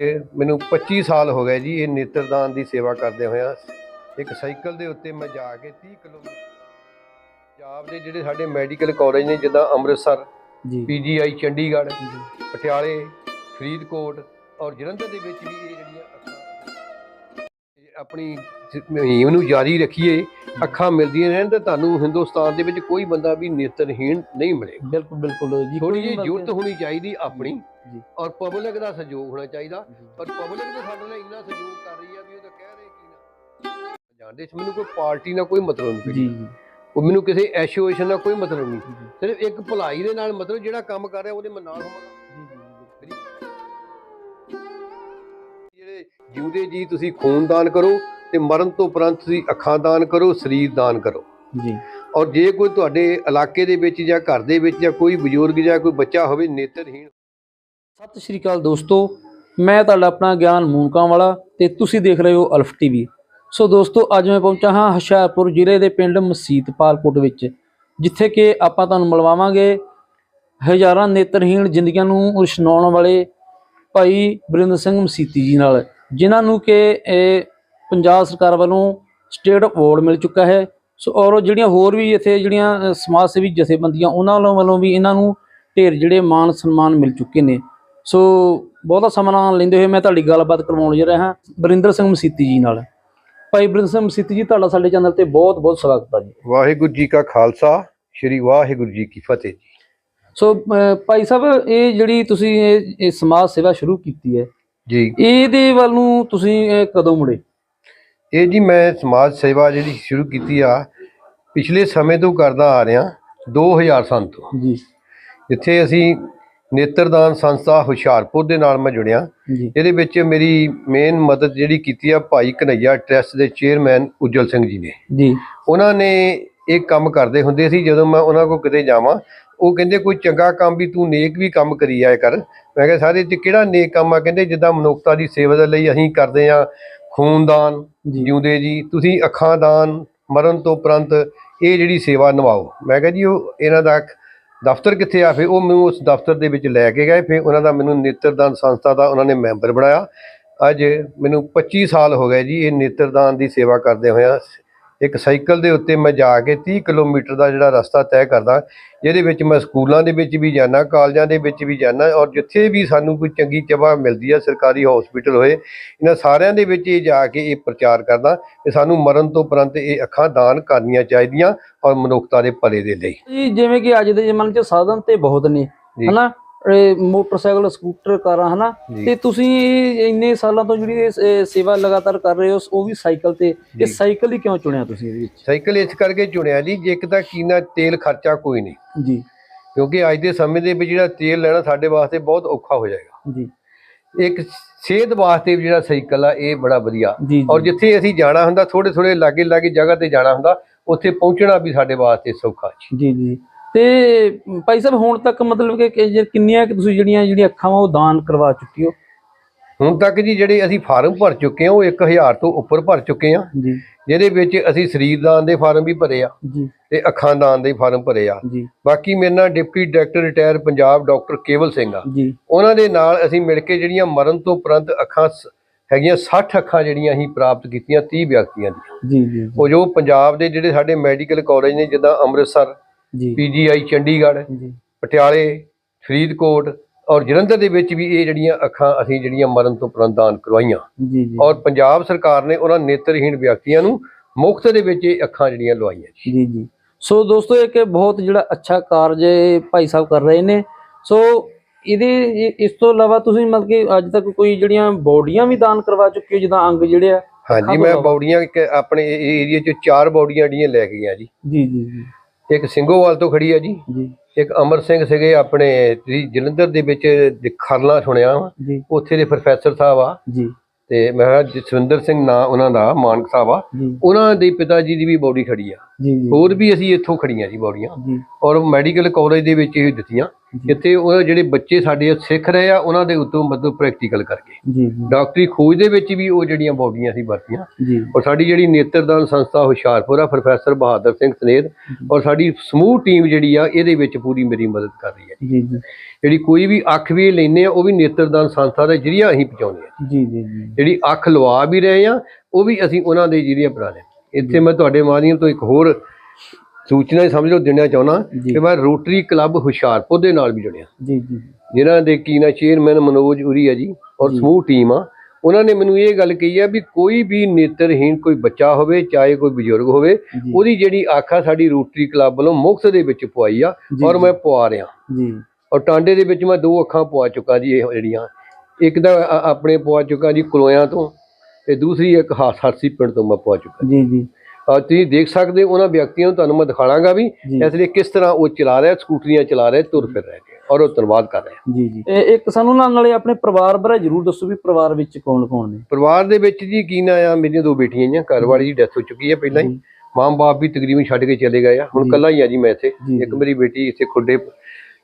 ਇਹ ਮੈਨੂੰ 25 ਸਾਲ ਹੋ ਗਏ ਜੀ ਇਹ ਨੇਤਰਦਾਨ ਦੀ ਸੇਵਾ ਕਰਦੇ ਹੋਇਆ ਇੱਕ ਸਾਈਕਲ ਦੇ ਉੱਤੇ ਮੈਂ ਜਾ ਕੇ 30 ਕਿਲੋਮੀਟਰ ਪੰਜਾਬ ਦੇ ਜਿਹੜੇ ਸਾਡੇ ਮੈਡੀਕਲ ਕਾਲਜ ਨੇ ਜਿੱਦਾਂ ਅੰਮ੍ਰਿਤਸਰ ਜੀ। ਪੀਜੀਆਈ ਚੰਡੀਗੜ੍ਹ ਪਟਿਆਲੇ ਫਰੀਦਕੋਟ ਔਰ ਜਲੰਧਰ ਦੇ ਵਿੱਚ ਵੀ ਇਹ ਜਿਹੜੀਆਂ ਆਪਣੀ ਮੁਹਿੰਮ ਨੂੰ ਜਾਰੀ ਰੱਖੀਏ ਅੱਖਾਂ ਮਿਲਦੀਆਂ ਰਹਿਣ ਤਾਂ ਤੁਹਾਨੂੰ ਹਿੰਦੁਸਤਾਨ ਦੇ ਵਿੱਚ ਕੋਈ ਬੰਦਾ ਵੀ ਨੇਤਰਹੀਣ ਨਹੀਂ ਮਿਲੇਗਾ। ਬਿਲਕੁਲ ਬਿਲਕੁਲ ਜੀ ਥੋੜੀ ਜਿਹੀ ਜੁਰਤ ਹੋਣੀ ਚਾਹੀਦੀ ਆਪਣੀ। ਔਰ ਪਬਲਿਕ ਦਾ ਸਹਿਯੋਗ ਹੋਣਾ ਚਾਹੀਦਾ। ਪਰ ਪਬਲਿਕ ਤਾਂ ਸਾਡੇ ਨਾਲ ਇੰਨਾ ਸਹਿਯੋਗ ਕਰ ਰਹੀ ਆ ਵੀ ਉਹ ਤਾਂ ਕਹਿ ਰਹੇ ਕੀ ਨਾ। ਜਾਣਦੇ ਇਸ ਮੈਨੂੰ ਕੋਈ ਪਾਰਟੀ ਨਾਲ ਕੋਈ ਮਤਲਬ ਨਹੀਂ ਜੀ ਉਹ ਮੈਨੂੰ ਕਿਸੇ ਐਸੋਸੀਏਸ਼ਨ ਨਾਲ ਕੋਈ ਮਤਲਬ ਨਹੀਂ। ਸਿਰਫ ਇੱਕ ਭਲਾਈ ਦੇ ਨਾਲ ਮਤਲਬ ਜਿਹੜਾ ਕੰਮ ਕਰ ਰਿਹਾ ਉਹਦੇ ਮੈਂ ਨਾਲ ਹੋਵਾਂਗਾ ਜਿਉਂਦੇ ਜੀ ਤੁਸੀਂ ਖੂਨ ਦਾਨ ਕਰੋ ਤੇ ਮਰਨ ਤੋਂ ਉਪਰੰਤ ਤੁਸੀਂ ਅੱਖਾਂ ਦਾਨ ਕਰੋ ਸਰੀਰ ਦਾਨ ਕਰੋ। ਜੀ। ਔਰ ਜੇ ਕੋਈ ਤੁਹਾਡੇ ਇਲਾਕੇ ਦੇ ਵਿੱਚ ਜਾਂ ਘਰ ਦੇ ਵਿੱਚ ਜਾਂ ਕੋਈ ਬਜ਼ੁਰਗ ਜਾਂ ਕੋਈ ਬੱਚਾ ਹੋਵੇ ਨੇਤਰਹੀਣ ਸਤਿ ਸ਼੍ਰੀ ਅਕਾਲ ਦੋਸਤੋ ਮੈਂ ਤੁਹਾਡਾ ਆਪਣਾ ਗਿਆਨ ਮੂਨਕਾਂ ਵਾਲਾ ਤੇ ਤੁਸੀਂ ਦੇਖ ਰਹੇ ਹੋ ਅਲਫ ਟੀਵੀ। ਸੋ ਦੋਸਤੋ ਅੱਜ ਮੈਂ ਪਹੁੰਚਾ ਹਾਂ ਹੁਸ਼ਿਆਰਪੁਰ ਜ਼ਿਲ੍ਹੇ ਦੇ ਪਿੰਡ ਮਸੀਤਪਾਲਕੋਟ ਵਿੱਚ ਜਿੱਥੇ ਕਿ ਆਪਾਂ ਤੁਹਾਨੂੰ ਮਿਲਵਾਵਾਂਗੇ ਹਜ਼ਾਰਾਂ ਨੇਤਰਹੀਣ ਜ਼ਿੰਦਗੀਆਂ ਨੂੰ ਉਸ਼ਨਾਉਣ ਵਾਲੇ ਭਾਈ ਬਰਿੰਦਰ ਸਿੰਘ ਮਸੀਤੀ ਜੀ ਨਾਲ। ਜਿਨ੍ਹਾਂ ਨੂੰ ਕਿ ਇਹ ਪੰਜਾਬ ਸਰਕਾਰ ਵੱਲੋਂ ਸਟੇਟ ਅਵਾਰਡ ਮਿਲ ਚੁੱਕਾ ਹੈ। ਸੋ ਔਰ ਜਿਹੜੀਆਂ ਹੋਰ ਵੀ ਇੱਥੇ ਜਿਹੜੀਆਂ ਸਮਾਜ ਸੇਵੀ ਜਥੇਬੰਦੀਆਂ ਉਹਨਾਂ ਵੱਲੋਂ ਵੀ ਇਹਨਾਂ ਨੂੰ ਢੇਰ ਜਿਹੜੇ ਮਾਨ ਸਨਮਾਨ ਮਿਲ ਚੁੱਕੇ ਨੇ। ਸੋ ਬਹੁਤਾ ਸਮਾਂ ਨਾ ਲੈਂਦੇ ਹੋਏ ਮੈਂ ਤੁਹਾਡੀ ਗੱਲਬਾਤ ਕਰਵਾਉਣ ਜਾ ਰਿਹਾ ਹਾਂ ਬਰਿੰਦਰ ਸਿੰਘ ਮਸੀਤੀ ਜੀ ਨਾਲ। ਭਾਈ ਬਰਿੰਦਰ ਸਿੰਘ ਮਸੀਤੀ ਜੀ ਤੁਹਾਡਾ ਸਾਡੇ ਚੈਨਲ ਤੇ ਬਹੁਤ ਬਹੁਤ ਸਵਾਗਤ ਹੈ ਜੀ ਵਾਹਿਗੁਰੂ ਜੀ ਕਾ ਖਾਲਸਾ ਸ੍ਰੀ ਵਾਹਿਗੁਰੂ ਜੀ ਕੀ ਫਤਿਹ ਜੀ। ਸੋ ਭਾਈ ਸਾਹਿਬ ਇਹ ਜਿਹੜੀ ਤੁਸੀਂ ਇਹ ਸਮਾਜ ਸੇਵਾ ਸ਼ੁਰੂ ਕੀਤੀ ਹੈ ਜੀ। ਇਹਦੇ ਵੱਲ ਨੂੰ ਤੁਸੀਂ ਇਹ ਕਦੋਂ ਮੁੜੇ? ਇਹ ਜੀ ਮੈਂ ਸਮਾਜ ਸੇਵਾ ਜਿਹੜੀ ਸ਼ੁਰੂ ਕੀਤੀ ਆ ਪਿਛਲੇ ਸਮੇਂ ਤੋਂ ਕਰਦਾ ਆ ਰਿਹਾ 2000 ਸਾਲ ਤੋਂ। ਜੀ। ਜਿੱਥੇ ਅਸੀਂ ਨੇਤਰਦਾਨ ਸੰਸਥਾ ਹੁਸ਼ਿਆਰਪੁਰ ਦੇ ਨਾਲ ਮੈਂ ਜੁੜਿਆ। ਇਹਦੇ ਵਿੱਚ ਮੇਰੀ ਮੇਨ ਮਦਦ ਜਿਹੜੀ ਕੀਤੀ ਆ ਭਾਈ ਕਨਈਆ ਟਰਸਟ ਦੇ ਚੇਅਰਮੈਨ ਉਜਲ ਸਿੰਘ ਜੀ ਨੇ। ਜੀ। ਉਹਨਾਂ ਨੇ ਇਹ ਕੰਮ ਕਰਦੇ ਹੁੰਦੇ ਸੀ ਜਦੋਂ ਮੈਂ ਉਹਨਾਂ ਕੋਲ ਕਿਤੇ ਜਾਵਾਂ ਉਹ ਕਹਿੰਦੇ ਕੋਈ ਚੰਗਾ ਕੰਮ ਵੀ ਤੂੰ ਨੇਕ ਵੀ ਕੰਮ ਕਰੀ ਜਾਇਆ ਕਰ ਮੈਂ ਕਿਹਾ ਸਾਰੇ ਚ ਕਿਹੜਾ ਨੇਕ ਕੰਮ ਆ? ਕਹਿੰਦੇ ਜਿੱਦਾਂ ਮਨੁੱਖਤਾ ਦੀ ਸੇਵਾ ਦੇ ਲਈ ਅਸੀਂ ਕਰਦੇ ਆ ਖੂਨਦਾਨ ਜਿਉਂਦੇ ਜੀ। ਤੁਸੀਂ ਅੱਖਾਂ ਦਾਨ ਮਰਨ ਤੋਂ ਉਪਰੰਤ ਇਹ ਜਿਹੜੀ ਸੇਵਾ ਨਿਭਾਓ। ਮੈਂ ਕਿਹਾ ਜੀ ਉਹ ਇਹਨਾਂ ਦਾ ਦਫ਼ਤਰ ਕਿੱਥੇ ਆ? ਫਿਰ ਉਹ ਮੈਨੂੰ ਉਸ ਦਫ਼ਤਰ ਦੇ ਵਿੱਚ ਲੈ ਕੇ ਗਏ। ਫਿਰ ਉਹਨਾਂ ਦਾ ਮੈਨੂੰ ਨੇਤਰਦਾਨ ਸੰਸਥਾ ਦਾ ਉਹਨਾਂ ਨੇ ਮੈਂਬਰ ਬਣਾਇਆ। ਅੱਜ ਮੈਨੂੰ 25 ਸਾਲ ਹੋ ਗਏ ਜੀ ਇਹ ਨੇਤਰਦਾਨ ਦੀ ਸੇਵਾ ਕਰਦੇ ਹੋਇਆ ਇੱਕ ਸਾਈਕਲ ਦੇ ਉੱਤੇ ਮੈਂ ਜਾ ਕੇ 30 ਕਿਲੋਮੀਟਰ ਦਾ ਜਿਹੜਾ ਰਸਤਾ ਤੈਅ ਕਰਦਾ ਜਿਹਦੇ ਵਿੱਚ ਮੈਂ ਸਕੂਲਾਂ ਦੇ ਵਿੱਚ ਵੀ ਜਾਣਾ ਕਾਲਜਾਂ ਦੇ ਵਿੱਚ ਵੀ ਜਾਣਾ ਔਰ ਜਿੱਥੇ ਵੀ ਸਾਨੂੰ ਕੋਈ ਚੰਗੀ ਚਵਾ ਮਿਲਦੀ ਹੈ ਸਰਕਾਰੀ ਹਸਪੀਟਲ ਹੋਏ ਇਹਨਾਂ ਸਾਰਿਆਂ ਦੇ ਵਿੱਚ ਇਹ ਜਾ ਕੇ ਇਹ ਪ੍ਰਚਾਰ ਕਰਦਾ ਕਿ ਸਾਨੂੰ ਮਰਨ ਤੋਂ ਉਪਰੰਤ ਇਹ ਅੱਖਾਂ ਦਾਨ ਕਰਨੀਆਂ ਚਾਹੀਦੀਆਂ ਔਰ ਮਨੁੱਖਤਾ ਦੇ ਭਲੇ ਦੇ ਲਈ ਜਿਵੇਂ ਕਿ ਅੱਜ ਦੇ ਜ਼ਮਾਨੇ 'ਚ ਸਾਧਨ ਤੇ ਬਹੁਤ ਨੇ। ਹਨਾ ਮੋਟਰਸਾਈਕਲ ਸਕੂਟਰ ਕਾਰਾਂ ਹਨਾ। ਤੇ ਤੁਸੀਂ ਇੰਨੇ ਸਾਲਾਂ ਤੋਂ ਜਿਹੜੀ ਸੇਵਾ ਲਗਾਤਾਰ ਕਰ ਰਹੇ ਹੋ ਉਹ ਵੀ ਸਾਈਕਲ ਤੇ। ਇਹ ਸਾਈਕਲ ਹੀ ਕਿਉਂ ਚੁਣਿਆ ਤੁਸੀਂ ਇਹਦੇ ਵਿੱਚ? ਸਾਈਕਲ ਇਸ ਕਰਕੇ ਚੁਣਿਆ ਜੀ ਜੇ ਇੱਕ ਤਾਂ ਕੀਨਾ ਤੇਲ ਖਰਚਾ ਕੋਈ ਨਹੀਂ। ਜੀ। ਕਿਉਂਕਿ ਅੱਜ ਦੇ ਸਮੇਂ ਦੇ ਵਿੱਚ ਜਿਹੜਾ ਤੇਲ ਲੈਣਾ ਸਾਡੇ ਵਾਸਤੇ ਬਹੁਤ ਔਖਾ ਹੋ ਜਾਏਗਾ। ਜੀ। ਇੱਕ ਸਿਹਤ ਵਾਸਤੇ ਵੀ ਜਿਹੜਾ ਸਾਈਕਲ ਆ ਇਹ ਬੜਾ ਵਧੀਆ। ਔਰ ਜਿੱਥੇ ਅਸੀਂ ਜਾਣਾ ਹੁੰਦਾ ਥੋੜੇ ਥੋੜੇ ਲਾਗੇ ਲਾਗੇ ਜਗ੍ਹਾ ਤੇ ਜਾਣਾ ਹੁੰਦਾ ਉੱਥੇ ਪਹੁੰਚਣਾ ਵੀ ਸਾਡੇ ਵਾਸਤੇ ਸੌਖਾ ਜੀ ਜੀ। ਤੇ ਭਾਈ ਸਾਹਿਬ ਹੁਣ ਤੱਕ ਮਤਲਬ ਕਿ ਕਿੰਨੀਆਂ ਕਿ ਤੁਸੀਂ ਜਿਹੜੀਆਂ ਜਿਹੜੀਆਂ ਅੱਖਾਂ ਵਾ ਉਹ ਦਾਨ ਕਰਵਾ ਚੁੱਕੇ ਹੋ? ਹੁਣ ਤੱਕ ਜੀ ਜਿਹੜੇ ਅਸੀਂ ਫਾਰਮ ਭਰ ਚੁੱਕੇ ਹਾਂ ਉਹ 1000 ਤੋਂ ਉੱਪਰ ਭਰ ਚੁੱਕੇ ਹਾਂ। ਜੀ। ਜਿਹਦੇ ਵਿੱਚ ਅਸੀਂ ਸਰੀਰ ਦਾਨ ਦੇ ਫਾਰਮ ਵੀ ਭਰੇ ਆ ਜੀ। ਤੇ ਅੱਖਾਂ ਦਾਨ ਦੇ ਫਾਰਮ ਭਰੇ ਆ। ਜੀ। ਬਾਕੀ ਮੇਰੇ ਨਾਲ deputy director retire Punjab doctor Kewal Singh ਆ। ਜੀ। ਉਹਨਾਂ ਦੇ ਨਾਲ ਅਸੀਂ ਮਿਲ ਕੇ ਜਿਹੜੀਆਂ ਮਰਨ ਤੋਂ ਉਪਰੰਤ ਅੱਖਾਂ ਹੈਗੀਆਂ 60 ਅੱਖਾਂ ਜਿਹੜੀਆਂ ਅਸੀਂ ਪ੍ਰਾਪਤ ਕੀਤੀਆਂ 30 ਵਿਅਕਤੀਆਂ ਦੀਆਂ ਜੀ ਜੀ। ਉਹ ਜੋ ਪੰਜਾਬ ਦੇ ਜਿਹੜੇ ਸਾਡੇ ਮੈਡੀਕਲ ਕਾਲਜ ਨੇ ਜਿੱਦਾਂ ਅੰਮ੍ਰਿਤਸਰ ਜੀ। ਪੀਜੀਆਈ ਚੰਡੀਗੜ੍ਹ ਜੀ। ਪਟਿਆਲੇ ਫਰੀਦਕੋਟ ਔਰ ਜਲੰਧਰ ਦੇ ਵਿੱਚ ਵੀ ਇਹ ਜਿਹੜੀਆਂ ਅੱਖਾਂ ਅਸੀਂ ਜਿਹੜੀਆਂ ਮਰਨ ਤੋਂ ਉਪਰੰਤ ਦਾਨ ਕਰਵਾਈਆਂ। ਜੀ ਜੀ। ਔਰ ਪੰਜਾਬ ਸਰਕਾਰ ਨੇ ਉਹਨਾਂ ਨੇਤਰਹੀਣ ਵਿਅਕਤੀਆਂ ਨੂੰ ਮੁਫਤ ਦੇ ਵਿੱਚ ਇਹ ਅੱਖਾਂ ਜਿਹੜੀਆਂ ਲਵਾਈਆਂ ਜੀ। ਜੀ ਸੋ ਦੋਸਤੋ ਇੱਕ ਬਹੁਤ ਜਿਹੜਾ ਅੱਛਾ ਕਾਰਜ ਇਹ ਭਾਈ ਸਾਹਿਬ ਕਰ ਰਹੇ ਨੇ। ਸੋ ਇਹਦੇ ਇਹ- ਇਸ ਤੋਂ ਇਲਾਵਾ ਤੁਸੀਂ ਮਤਲਬ ਕਿ ਅੱਜ ਤੱਕ ਕੋਈ ਜਿਹੜੀਆਂ ਬੋਡੀਆਂ ਵੀ ਦਾਨ ਕਰਵਾ ਚੁੱਕੇ ਹੋ ਜਿੱਦਾਂ ਅੰਗ ਜਿਹੜੇ ਆ? ਹਾਂਜੀ ਮੈਂ ਇੱਕ ਆਪਣੇ ਏਰੀਆ 'ਚ ਚਾਰ ਬੌੜੀਆਂ ਜਿਹੜੀਆਂ ਲੈ ਕੇ ਗਿਆ ਜੀ ਜੀ ਜੀ। ਇੱਕ ਸਿੰਘੋਵਾਲ ਤੋਂ ਖੜੀ ਆ ਜੀ। ਜੀ। ਇੱਕ ਅਮਰ ਸਿੰਘ ਸੀਗੇ ਆਪਣੇ ਤੁਸੀਂ ਜਲੰਧਰ ਦੇ ਵਿੱਚ ਖਰਲਾ ਸੁਣਿਆ ਜੀ। ਉੱਥੇ ਦੇ ਪ੍ਰੋਫੈਸਰ ਸਾਹਿਬ ਆ। ਜੀ। ਤੇ ਮੈਂ ਕਿਹਾ ਜਸਵਿੰਦਰ ਸਿੰਘ ਨਾਂ ਉਹਨਾਂ ਦਾ ਮਾਨਕ ਸਾਹਿਬ ਆ। ਉਹਨਾਂ ਦੇ ਪਿਤਾ ਜੀ ਦੀ ਵੀ ਬੌਡੀ ਖੜੀ ਆ। ਹੋਰ ਵੀ ਅਸੀਂ ਇੱਥੋਂ ਖੜੀਆਂ ਜੀ ਬੌਡੀਆਂ। ਔਰ ਮੈਡੀਕਲ ਕਾਲਜ ਦੇ ਵਿੱਚ ਇਹ ਦਿੱਤੀਆਂ। ਜੀ। ਇੱਥੇ ਉਹ ਜਿਹੜੇ ਬੱਚੇ ਸਾਡੇ ਸਿੱਖ ਰਹੇ ਆ ਉਹਨਾਂ ਦੇ ਉੱਤੋਂ ਮਤਲਬ ਪ੍ਰੈਕਟੀਕਲ ਕਰਕੇ। ਜੀ ਡਾਕਟਰੀ ਖੋਜ ਦੇ ਵਿੱਚ ਵੀ ਉਹ ਜਿਹੜੀਆਂ ਬੋਡੀਆਂ ਸੀ ਵਰਤੀਆਂ। ਜੀ। ਔਰ ਸਾਡੀ ਜਿਹੜੀ ਨੇਤਰਦਾਨ ਸੰਸਥਾ ਹੁਸ਼ਿਆਰਪੁਰ ਆ ਪ੍ਰੋਫੈਸਰ ਬਹਾਦਰ ਸਿੰਘ ਸਨੇਰ ਔਰ ਸਾਡੀ ਸਮੂਹ ਟੀਮ ਜਿਹੜੀ ਆ ਇਹਦੇ ਵਿੱਚ ਪੂਰੀ ਮੇਰੀ ਮਦਦ ਕਰ ਰਹੀ ਹੈ। ਜੀ ਜੀ। ਜਿਹੜੀ ਕੋਈ ਵੀ ਅੱਖ ਵੀ ਲੈਨੇ ਆ ਉਹ ਵੀ ਨੇਤਰਦਾਨ ਸੰਸਥਾ ਦੇ ਜਰੀਆ ਅਸੀਂ ਪਹੁੰਚਾਉਂਦੇ ਆ। ਜੀ ਜੀ ਜੀ। ਜਿਹੜੀ ਅੱਖ ਲਵਾ ਵੀ ਰਹੇ ਆ ਉਹ ਵੀ ਅਸੀਂ ਉਹਨਾਂ ਦੇ ਜਰੀਏ ਬਣਾ ਰਹੇ। ਇੱਥੇ ਮੈਂ ਤੁਹਾਡੇ ਮਾਧਿਅਮ ਤੋਂ ਇੱਕ ਹੋਰ ਸੂਚਨਾ ਹੀ ਸਮਝ ਲਓ ਦੇਣਾ ਚਾਹੁੰਦਾ ਜੀ। ਕਿ ਮੈਂ ਰੋਟਰੀ ਕਲੱਬ ਹੁਸ਼ਿਆਰਪੁਰ ਦੇ ਨਾਲ ਵੀ ਜੁੜਿਆ। ਜੀ ਜੀ ਜਿਨ੍ਹਾਂ ਦੇ ਕੀ ਨਾ ਚੇਅਰਮੈਨ ਮਨੋਜ ਉਰੀ ਹੈ ਜੀ ਔਰ ਸਮੂਹ ਟੀਮ ਆ ਉਹਨਾਂ ਨੇ ਮੈਨੂੰ ਇਹ ਗੱਲ ਕਹੀ ਆ ਵੀ ਕੋਈ ਵੀ ਨੇਤਰਹੀਣ ਕੋਈ ਬੱਚਾ ਹੋਵੇ ਚਾਹੇ ਕੋਈ ਬਜ਼ੁਰਗ ਹੋਵੇ। ਉਹਦੀ ਜਿਹੜੀ ਅੱਖ ਆ ਸਾਡੀ ਰੋਟਰੀ ਕਲੱਬ ਵੱਲੋਂ ਮੁਫਤ ਦੇ ਵਿੱਚ ਪਵਾਈ ਆ ਔਰ। ਮੈਂ ਪਵਾ ਰਿਹਾ। ਜੀ। ਔਰ ਟਾਂਡੇ ਦੇ ਵਿੱਚ ਮੈਂ ਦੋ ਅੱਖਾਂ ਪਵਾ ਚੁੱਕਾ ਜੀ ਇਹ ਜਿਹੜੀਆਂ। ਇੱਕ ਤਾਂ ਆਪਣੇ ਪਵਾ ਚੁੱਕਾ ਜੀ ਕਲੋਇਆਂ ਤੋਂ ਤੇ ਦੂਸਰੀ ਇੱਕ ਹਾਸ ਪਿੰਡ ਤੋਂ ਮੈਂ ਪਵਾ ਚੁੱਕਾ। ਜੀ ਜੀ। ਤੁਸੀਂ ਦੇਖ ਸਕਦੇ ਹੋ ਉਹਨਾਂ ਵਿਅਕਤੀਆਂ ਨੂੰ ਤੁਹਾਨੂੰ ਮੈਂ ਦਿਖਾਣਾਗਾ ਵੀ। ਇਸ ਲਈ ਕਿਸ ਤਰ੍ਹਾਂ ਉਹ ਚਲਾ ਰਿਹਾ ਸਕੂਟਰੀਆਂ ਚਲਾ ਰਿਹਾ ਤੁਰ ਫਿਰ ਰਹੇ ਨੇ ਔਰ ਉਹ ਧੰਨਵਾਦ ਕਰ ਰਹੇ ਜੀ ਜੀ ਇਹ ਇੱਕ ਸਾਨੂੰ ਨਾਲ ਨਾਲੇ ਆਪਣੇ ਪਰਿਵਾਰ ਬਾਰੇ ਜਰੂਰ ਦੱਸੋ ਵੀ ਪਰਿਵਾਰ ਵਿੱਚ ਕੌਣ ਕੌਣ ਨੇ ਪਰਿਵਾਰ ਦੇ ਵਿੱਚ ਜੀ ਕੀ ਨਾ ਆ ਮੇਰੀਆਂ ਦੋ ਬੇਟੀਆਂ ਜੀ ਘਰ ਵਾਲੀ ਦੀ ਡੈਥ ਹੋ ਚੁੱਕੀ ਹੈ ਪਹਿਲਾਂ ਹੀ ਜੀ। ਮਾਂ ਬਾਪ ਵੀ ਤਕਰੀਬਨ ਛੱਡ ਕੇ ਚਲੇ ਗਏ ਆ ਹੁਣ। ਕੱਲਾ ਹੀ ਆ ਜੀ ਮੈਂ ਇੱਥੇ ਇੱਕ। ਮੇਰੀ ਬੇਟੀ ਇੱਥੇ ਖੁੱਡੇ